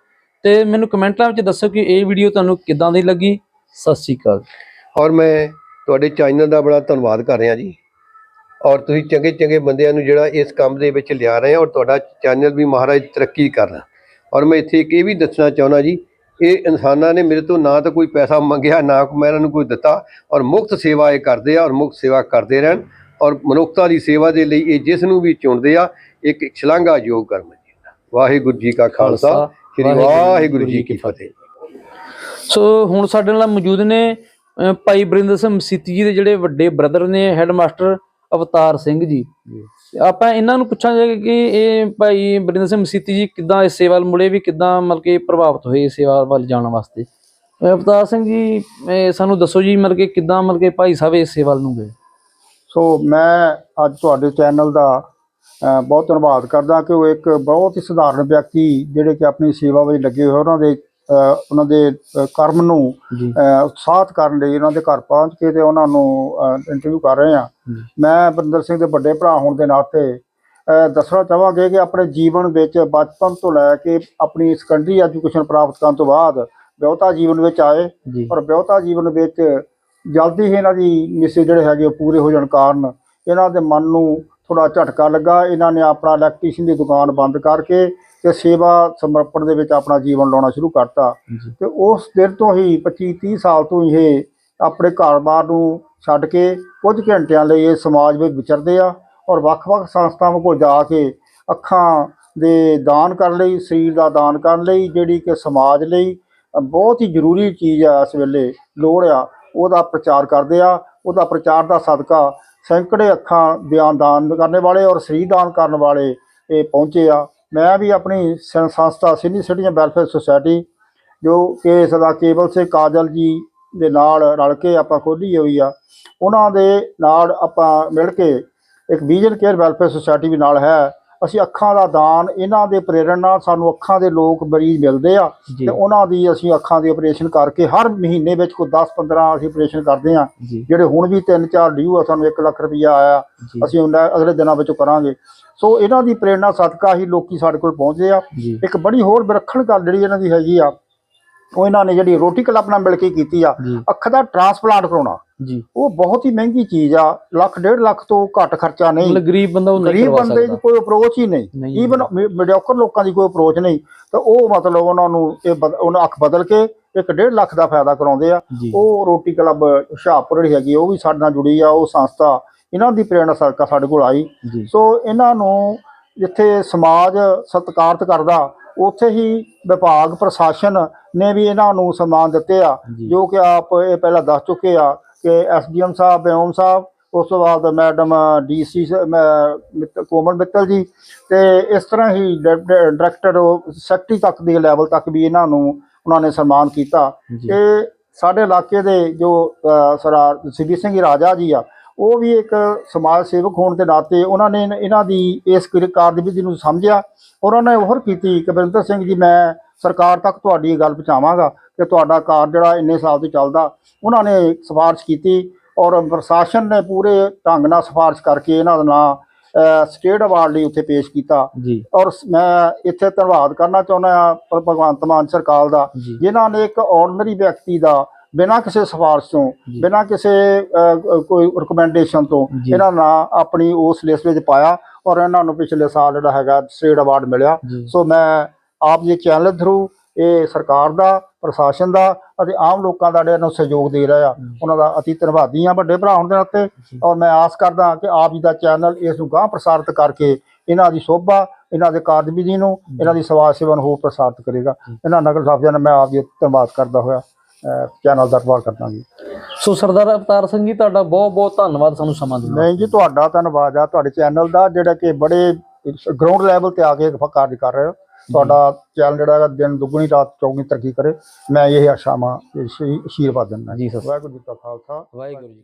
ਤੇ ਮੈਨੂੰ ਕਮੈਂਟਾਂ ਵਿੱਚ ਦੱਸੋ ਕਿ ਇਹ ਵੀਡੀਓ ਤੁਹਾਨੂੰ ਕਿੱਦਾਂ ਦੀ ਲੱਗੀ। ਸਤਿ ਸ਼੍ਰੀ ਅਕਾਲ। ਔਰ ਮੈਂ ਤੁਹਾਡੇ ਚੈਨਲ ਦਾ ਬੜਾ ਧੰਨਵਾਦ ਕਰ ਰਿਹਾ ਜੀ। ਔਰ ਤੁਸੀਂ ਚੰਗੇ ਚੰਗੇ ਬੰਦਿਆਂ ਨੂੰ ਜਿਹੜਾ ਇਸ ਕੰਮ ਦੇ ਵਿੱਚ ਲਿਆ ਰਹੇ ਹੋ ਔਰ ਤੁਹਾਡਾ ਚੈਨਲ ਵੀ ਮਹਾਰਾਜ ਤਰੱਕੀ ਕਰਨਾ ਔਰ ਮੈਂ ਇੱਥੇ ਇੱਕ ਇਹ ਵੀ ਦੱਸਣਾ ਚਾਹੁੰਦਾ ਜੀ ਇਹ ਇਨਸਾਨਾਂ ਨੇ ਮੇਰੇ ਤੋਂ ਨਾ ਤਾਂ ਕੋਈ ਪੈਸਾ ਮੰਗਿਆ ਨਾ ਮੈਂ ਇਹਨਾਂ ਨੂੰ ਕੋਈ ਦਿੱਤਾ ਔਰ ਮੁਫਤ ਸੇਵਾ ਇਹ ਕਰਦੇ ਆ ਔਰ ਮੁਫਤ ਸੇਵਾ ਕਰਦੇ ਰਹਿਣ ਔਰ ਮਨੁੱਖਤਾ ਦੀ ਸੇਵਾ ਦੇ ਲਈ ਇਹ ਜਿਸ ਨੂੰ ਵੀ ਚੁਣਦੇ ਆ ਇੱਕ ਸ਼ਲਾਘਾਯੋਗ ਕਰਮ ਜੀ ਵਾਹਿਗੁਰੂ ਜੀ ਕਾ ਖਾਲਸਾ ਸ੍ਰੀ ਵਾਹਿਗੁਰੂ ਜੀ ਕੀ ਫਤਿਹ। ਸੋ ਹੁਣ ਸਾਡੇ ਨਾਲ ਮੌਜੂਦ ਨੇ ਭਾਈ ਬਰਿੰਦਰ ਸਿੰਘ ਮਸੀਤੀ ਜੀ ਦੇ ਜਿਹੜੇ ਵੱਡੇ ਬ੍ਰਦਰ ਨੇ ਹੈਡਮਾਸਟਰ ਅਵਤਾਰ ਸਿੰਘ ਜੀ। ਆਪਾਂ ਇਹਨਾਂ ਨੂੰ ਪੁੱਛਾਂਗੇ ਕਿ ਇਹ ਭਾਈ ਬਰਿੰਦਰ ਸਿੰਘ ਮਸੀਤੀ ਜੀ ਕਿੱਦਾਂ ਇਸ ਸੇਵਾ ਵੱਲ ਮੁੜੇ ਵੀ ਕਿੱਦਾਂ ਮਤਲਬ ਕਿ ਪ੍ਰਭਾਵਿਤ ਹੋਏ ਇਸ ਸੇਵਾ ਵੱਲ ਜਾਣ ਵਾਸਤੇ। ਅਵਤਾਰ ਸਿੰਘ ਜੀ ਸਾਨੂੰ ਦੱਸੋ ਜੀ ਮਤਲਬ ਕਿ ਕਿੱਦਾਂ ਮਤਲਬ ਕਿ ਭਾਈ ਸਾਹਿਬ ਇਸ ਸੇਵਾ ਵੱਲ ਨੂੰ ਗਏ? ਸੋ ਮੈਂ ਅੱਜ ਤੁਹਾਡੇ ਚੈਨਲ ਦਾ ਬਹੁਤ ਧੰਨਵਾਦ ਕਰਦਾ ਕਿ ਉਹ ਇੱਕ ਬਹੁਤ ਹੀ ਸਧਾਰਨ ਵਿਅਕਤੀ ਜਿਹੜੇ ਕਿ ਆਪਣੀ ਸੇਵਾ ਵਿੱਚ ਲੱਗੇ ਹੋਏ ਉਹਨਾਂ ਦੇ ਉਹਨਾਂ ਦੇ ਕਰਮ ਨੂੰ ਉਤਸ਼ਾਹਤ ਕਰਨ ਲਈ ਉਹਨਾਂ ਦੇ ਘਰ ਪਹੁੰਚ ਕੇ ਤੇ ਉਹਨਾਂ ਨੂੰ ਇੰਟਰਵਿਊ ਕਰ ਰਹੇ ਜੀ। ਮੈਂ ਬਰਿੰਦਰ ਸਿੰਘ ਦੇ ਵੱਡੇ ਭਰਾ ਹੋਣ ਦੇ ਨਾਤੇ ਦੱਸਣਾ ਚਾਹਾਂਗੇ ਕਿ ਆਪਣੇ ਜੀਵਨ ਵਿੱਚ ਬਚਪਨ ਤੋਂ ਲੈ ਕੇ ਆਪਣੀ ਸੈਕੰਡਰੀ ਐਜੂਕੇਸ਼ਨ ਪ੍ਰਾਪਤ ਕਰਨ ਤੋਂ ਬਾਅਦ ਵਿਆਹਤਾ ਜੀਵਨ ਵਿੱਚ ਆਏ ਪਰ ਵਿਆਹਤਾ ਜੀਵਨ ਵਿੱਚ ਜਲਦੀ ਹੀ ਇਹਨਾਂ ਦੀ ਮਿਸੇ ਜਿਹੜੇ ਹੈਗੇ ਉਹ ਪੂਰੇ ਹੋ ਜਾਣ ਕਾਰਨ ਇਹਨਾਂ ਦੇ ਮਨ ਨੂੰ ਥੋੜਾ ਝਟਕਾ ਲੱਗਾ। ਇਹਨਾਂ ਨੇ ਆਪਣਾ ਇਲੈਕਟ੍ਰੀਸ਼ੀਅਨ ਦੀ ਦੁਕਾਨ ਬੰਦ ਕਰਕੇ ਤੇ ਸੇਵਾ ਸਮਰਪਣ ਦੇ ਵਿੱਚ ਆਪਣਾ ਜੀਵਨ ਲਾਉਣਾ ਸ਼ੁਰੂ ਕਰਤਾ। ਤੇ ਉਸ ਦਿਨ ਤੋਂ ਹੀ 25 30 ਸਾਲ ਤੋਂ ਇਹ ਆਪਣੇ ਘਰ-ਬਾਰ ਨੂੰ ਛੱਡ ਕੇ ਕੁਝ ਘੰਟਿਆਂ ਲਈ ਇਹ ਸਮਾਜ ਵਿੱਚ ਵਿਚਰਦੇ ਆ ਔਰ ਵੱਖ-ਵੱਖ ਸੰਸਥਾਵਾਂ ਕੋਲ ਜਾ ਕੇ ਅੱਖਾਂ ਦੇ ਦਾਨ ਕਰਨ ਲਈ ਸਰੀਰ ਦਾ ਦਾਨ ਕਰਨ ਲਈ ਜਿਹੜੀ ਕਿ ਸਮਾਜ ਲਈ ਬਹੁਤ ਹੀ ਜ਼ਰੂਰੀ ਚੀਜ਼ ਆ ਇਸ ਵੇਲੇ ਲੋੜ ਆ ਉਹਦਾ ਪ੍ਰਚਾਰ ਕਰਦੇ ਆ। ਉਹਦਾ ਪ੍ਰਚਾਰ ਦਾ ਸਦਕਾ ਸੈਂਕੜੇ ਅੱਖਾਂ ਦਿਆਂ ਦਾਨ ਕਰਨ ਵਾਲੇ ਔਰ ਸਰੀਰ ਦਾਨ ਕਰਨ ਵਾਲੇ ਇਹ ਪਹੁੰਚੇ ਆ। ਮੈਂ ਵੀ ਆਪਣੀ ਸੰ- ਸੰਸਥਾ ਸੀਨੀਅਰ ਸਿਟੀਜ਼ਨ ਵੈਲਫੇਅਰ ਸੁਸਾਇਟੀ ਜੋ ਕਿ ਸਦਾ ਕੇਵਲ ਸੇ ਕਾਜਲ ਜੀ ਦੇ ਨਾਲ ਰਲ ਕੇ ਆਪਾਂ ਖੋਲ੍ਹੀ ਹੋਈ ਆ ਉਹਨਾਂ ਦੇ ਨਾਲ ਆਪਾਂ ਮਿਲ ਕੇ ਇੱਕ ਵਿਜ਼ਨ ਕੇਅਰ ਵੈਲਫੇਅਰ ਸੁਸਾਇਟੀ ਵੀ ਨਾਲ ਹੈ। ਅਸੀਂ ਅੱਖਾਂ ਦਾ ਦਾਨ ਇਹਨਾਂ ਦੇ ਪ੍ਰੇਰਣਾ ਨਾਲ ਸਾਨੂੰ ਅੱਖਾਂ ਦੇ ਲੋਕ ਮਰੀਜ਼ ਮਿਲਦੇ ਆ ਤੇ ਉਹਨਾਂ ਦੀ ਅਸੀਂ ਅੱਖਾਂ ਦੇ ਆਪਰੇਸ਼ਨ ਕਰਕੇ ਹਰ ਮਹੀਨੇ ਵਿੱਚ ਕੋਈ 10 15 ਅਸੀਂ ਆਪਰੇਸ਼ਨ ਕਰਦੇ ਆ। ਜਿਹੜੇ ਹੁਣ ਵੀ 3 4 ਡਿਊ ਆ ਸਾਨੂੰ 1 ਲੱਖ ਰੁਪਈਆ ਆਇਆ ਅਸੀਂ ਉਹਨਾਂ ਅਗਲੇ ਦਿਨਾਂ ਵਿੱਚ ਕਰਾਂਗੇ। ਸੋ ਇਹਨਾਂ ਦੀ ਪ੍ਰੇਰਣਾ ਸਦਕਾ ਹੀ ਲੋਕੀ ਸਾਡੇ ਕੋਲ ਪਹੁੰਚਦੇ ਆ। ਇੱਕ ਬੜੀ ਹੋਰ ਵਿਲੱਖਣ ਗੱਲ ਜਿਹੜੀ ਇਹਨਾਂ ਦੀ ਹੈਗੀ ਆ ਉਹ ਇਹਨਾਂ ਨੇ ਜਿਹੜੀ ਰੋਟੀ ਕਲੱਬ ਨਾਲ ਮਿਲ ਕੇ ਕੀਤੀ ਆ ਅੱਖ ਦਾ ਟ੍ਰਾਂਸਪਲਾਂਟ ਕਰਾਉਣਾ। ਜੀ। ਉਹ ਬਹੁਤ ਹੀ ਮਹਿੰਗੀ ਚੀਜ਼ ਆ ਲੱਖ ਡੇਢ ਲੱਖ ਤੋਂ ਘੱਟ ਖਰਚਾ ਨਹੀਂ। ਮਤਲਬ ਗਰੀਬ ਬੰਦਾ ਉਹ ਨਹੀਂ ਗਰੀਬ ਕਰਵਾ ਬੰਦੇ ਦੀ ਕੋਈ ਅਪਰੋਚ ਹੀ ਨਹੀਂ। ਈਵਨ ਮੀਡੀਓਕਰ ਲੋਕਾਂ ਦੀ ਕੋਈ ਅਪਰੋਚ ਨਹੀਂ। ਤਾਂ ਉਹ ਮਤਲਬ ਉਹਨਾਂ ਨੂੰ ਇਹ ਉਹਨਾਂ ਅੱਖ ਬਦਲ ਕੇ ਇੱਕ ਡੇਢ ਲੱਖ ਦਾ ਫਾਇਦਾ ਕਰਾਉਂਦੇ ਆ। ਉਹ ਰੋਟੀ ਕਲੱਬ ਹੁਸ਼ਿਆਰਪੁਰ ਜਿਹੜੀ ਹੈਗੀ ਉਹ ਵੀ ਸਾਡੇ ਨਾਲ ਜੁੜੀ ਆ ਉਹ ਸੰਸਥਾ ਇਹਨਾਂ ਦੀ ਪ੍ਰੇਰਣਾ ਸਦਕਾ ਸਾਡੇ ਕੋਲ ਆਈ। ਸੋ ਇਹਨਾਂ ਨੂੰ ਜਿੱਥੇ ਸਮਾਜ ਸਤਿਕਾਰਤ ਕਰਦਾ ਉੱਥੇ ਹੀ ਵਿਭਾਗ ਪ੍ਰਸ਼ਾਸਨ ਨੇ ਵੀ ਇਹਨਾਂ ਨੂੰ ਸਨਮਾਨ ਦਿੱਤੇ ਆ ਜੀ। ਕਿ ਆਪ ਇਹ ਪਹਿਲਾਂ ਦੱਸ ਚੁੱਕੇ ਆ ਕਿ ਐਸਡੀਐਮ ਸਾਹਿਬ ਬਿਓਮ ਸਾਹਿਬ ਉਸ ਤੋਂ ਬਾਅਦ ਮੈਡਮ ਡੀਸੀ ਕੋਮਲ ਮਿੱਤਲ ਜੀ ਤੇ ਇਸ ਤਰ੍ਹਾਂ ਹੀ ਡਾਇਰੈਕਟਰ ਸੈਕਟਰੀ ਤੱਕ ਦੇ ਲੈਵਲ ਤੱਕ ਵੀ ਇਹਨਾਂ ਨੂੰ ਉਹਨਾਂ ਨੇ ਸਨਮਾਨ ਕੀਤਾ। ਇਹ ਸਾਡੇ ਇਲਾਕੇ ਦੇ ਜੋ ਅ, ਸਰਦਾਰ ਸਿੱਧੀ ਸਿੰਘ ਰਾਜਾ ਜੀ ਆ ਉਹ ਵੀ ਇੱਕ ਸਮਾਜ ਸੇਵਕ ਹੋਣ ਦੇ ਨਾਤੇ ਉਹਨਾਂ ਨੇ ਇਹਨਾਂ ਦੀ ਇਸ ਕਿਰ- ਕਾਰਜਵਿਧੀ ਨੂੰ ਸਮਝਿਆ ਔਰ ਉਹਨਾਂ ਨੇ ਹੋਰ ਕੀਤੀ ਕਿ ਬਰਿੰਦਰ ਸਿੰਘ ਜੀ ਮੈਂ ਸਰਕਾਰ ਤੱਕ ਤੁਹਾਡੀ ਗੱਲ ਪਹੁੰਚਾਵਾਂਗਾ ਕਿ ਤੁਹਾਡਾ ਕਾਰ ਜਿਹੜਾ ਇੰਨੇ ਸਾਲ ਤੋਂ ਚੱਲਦਾ ਉਹਨਾਂ ਨੇ ਸਿਫਾਰਿਸ਼ ਕੀਤੀ ਔਰ ਪ੍ਰਸ਼ਾਸਨ ਨੇ ਪੂਰੇ ਢੰਗ ਨਾਲ ਸਿਫਾਰਿਸ਼ ਕਰਕੇ ਇਹਨਾਂ ਦਾ ਨਾਂ ਸਟੇਟ ਅਵਾਰਡ ਲਈ ਉੱਥੇ ਪੇਸ਼ ਕੀਤਾ ਔਰ ਮੈਂ ਇੱਥੇ ਧੰਨਵਾਦ ਕਰਨਾ ਚਾਹੁੰਦਾ ਹਾਂ ਭਗਵੰਤ ਮਾਨ ਸਰਕਾਰ ਦਾ ਜਿਨ੍ਹਾਂ ਨੇ ਇੱਕ ਆਰਡੀਨਰੀ ਵਿਅਕਤੀ ਦਾ ਬਿਨਾਂ ਕਿਸੇ ਸਿਫਾਰਿਸ਼ ਤੋਂ ਜੀ। ਬਿਨਾਂ ਕਿਸੇ ਕੋਈ ਰਿਕਮੈਂਡੇਸ਼ਨ ਤੋਂ ਜੀ। ਇਹਨਾਂ ਨਾਂ ਆਪਣੀ ਉਸ ਲਿਸਟ ਵਿੱਚ ਪਾਇਆ ਔਰ ਇਹਨਾਂ ਨੂੰ ਪਿਛਲੇ ਸਾਲ ਜਿਹੜਾ ਹੈਗਾ ਸਟੇਟ ਅਵਾਰਡ ਮਿਲਿਆ। ਜੀ। ਸੋ ਮੈਂ ਆਪ ਦੇ ਚੈਨਲ ਥਰੂ ਇਹ ਸਰਕਾਰ ਦਾ ਪ੍ਰਸ਼ਾਸਨ ਦਾ ਅਤੇ ਆਮ ਲੋਕਾਂ ਦਾ ਜਿਹੜਾ ਨੂੰ ਸਹਿਯੋਗ ਦੇ ਰਿਹਾ ਆ ਉਹਨਾਂ ਦਾ ਅਤੀ ਧੰਨਵਾਦੀ ਆ ਵੱਡੇ ਭਰਾ ਹੋਣ ਦੇ ਨਾਤੇ ਔਰ ਮੈਂ ਆਸ ਕਰਦਾ ਕਿ ਆਪ ਜੀ ਦਾ ਚੈਨਲ ਇਸ ਨੂੰ ਗਾਂਹ ਪ੍ਰਸਾਰਿਤ ਕਰਕੇ ਇਹਨਾਂ ਦੀ ਸੋਭਾ ਇਹਨਾਂ ਦੇ ਕਾਰਜਵਿਧੀ ਨੂੰ ਇਹਨਾਂ ਦੀ ਸਮਾਜ ਸੇਵਾ ਨੂੰ ਹੋਰ ਪ੍ਰਸਾਰਿਤ ਕਰੇਗਾ। ਇਹਨਾਂ ਨਗਰ ਸਾਫੀਆਂ ਨਾਲ ਮੈਂ ਆਪ ਜੀ ਧੰਨਵਾਦ ਕਰਦਾ ਹੋਇਆ। ਚੈਨਲ ਦਾ ਧੰਨਵਾਦ ਕਰਦਾ ਜੀ ਸੋ ਸਰਦਾਰ ਅਵਤਾਰ ਸਿੰਘ ਜੀ ਤੁਹਾਡਾ ਬਹੁਤ ਬਹੁਤ ਧੰਨਵਾਦ ਸਾਨੂੰ ਸਮਾਂ ਦੇਣ ਨਹੀਂ ਜੀ ਤੁਹਾਡਾ ਧੰਨਵਾਦ ਆ। ਤੁਹਾਡੇ ਚੈਨਲ ਦਾ ਜਿਹੜਾ ਕਿ ਬੜੇ ਗਰਾਊਂਡ ਲੈਵਲ ਤੇ ਆ ਕੇ ਕਾਰਜ ਕਰ ਰਹੇ ਹੋ। ਤੁਹਾਡਾ ਚੈਨਲ ਜਿਹੜਾ ਦਿਨ ਦੁੱਗਣੀ ਰਾਤ ਚੌਗਣੀ ਤਰੱਕੀ ਕਰੇ। ਮੈਂ ਇਹ ਆਸ਼ਾਵਾਂ ਇਹ ਆਸ਼ੀਰਵਾਦ ਦਿੰਦਾ। ਜੀ ਸਰ। ਵਾਹਿਗੁਰੂ ਜੀ ਕਾ ਖਾਲਸਾ। ਵਾਹਿਗੁਰੂ ਜੀ